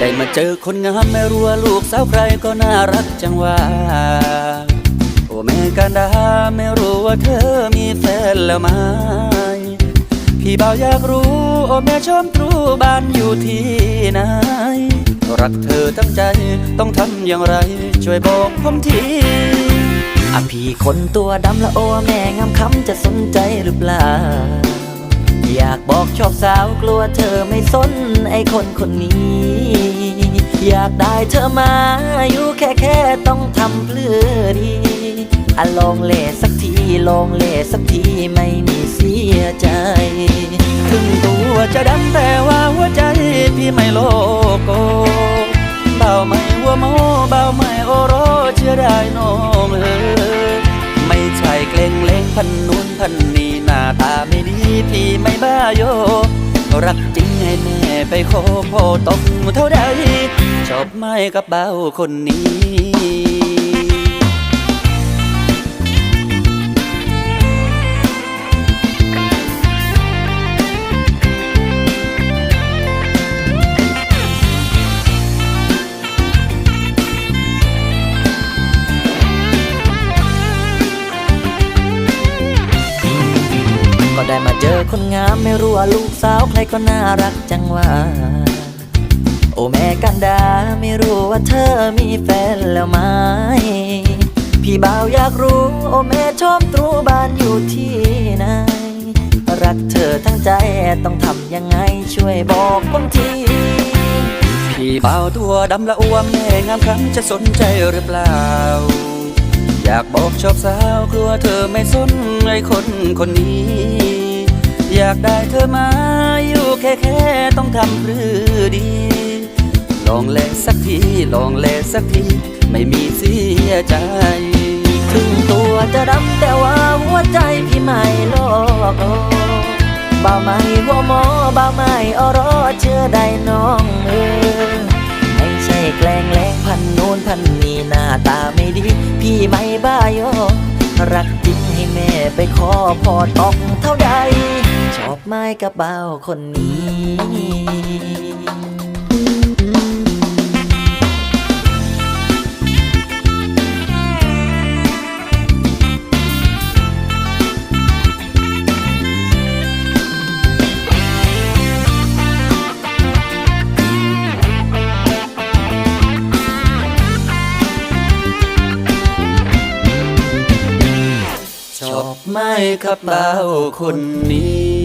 ได้มาเจอคนงามไม่รู้ว่าลูกสาวใครก็น่ารักจังว่า โอ้แม่กันดาไม่รู้ว่าเธอมีแฟนแล้วไหมพี่บ่าวอยากรู้ โอ้แม่ชมตรูบ้านอยู่ที่ไหนรักเธอตั้งใจต้องทำอย่างไร ช่วยบอกผมทีอะพี่คนตัวดำละโอแม่งามคำจะสนใจหรือเปล่า อกบชอบสาวกลัวเธอไม่สนไอคนคนนี้ อยากได้เธอมาอยู่แค่แค่ต้องทำเพื่อดีอะลองเล่สักทีลองเล่สักทีไม่มีเสียใจถึงตัวจะดำแต่ว่าหัวใจพี่ไม่โลโกเบาไม่หัวโมเบาไม่โอโรเชื่อได้น้องเออไม่ใช่เกรงเล้งพันนู จริงให้แม่ไปขอพ่อตกเท่าใดชอบไม่กับเบาคนนี้ ก็ได้มาเจอคนงามไม่รู้ว่าลูกสาวใครก็น่ารักจังว่า โอแม่กันดาไม่รู้ว่าเธอมีแฟนแล้วไหมพี่บ่าวอยากรู้ โอแม่ชมตรูบ้านอยู่ที่ไหนรักเธอทั้งใจต้องทำยังไงช่วยบอกผมทีพี่เบาวตัวดำละอ้วมแม่งามคำจะสนใจหรือเปล่า อยากบอกชอบสาวกลัวเธอไม่สนไอ้คนคนนี้ อยากได้เธอมาอยู่แค่แค่ต้องทำหรือดี ลองเลสักทีลองเลสักที ไม่มีเสียใจ ถึงตัวจะดำแต่ว่าหัวใจพี่ไม่โลกบ่าวไม่หัวหมอบ่าวไม่อรอเชื่อได้น้องเออไม่ใช่แกล้งแล้งพันโน้นพันนี้หน้าตาไม่ดี พี่ไม่ โยรักจริงให้แม่ไปขอพอตอกเท่าใด ชอบไม้กระเป๋าคนนี้ อบไหมครับเบาคนนี้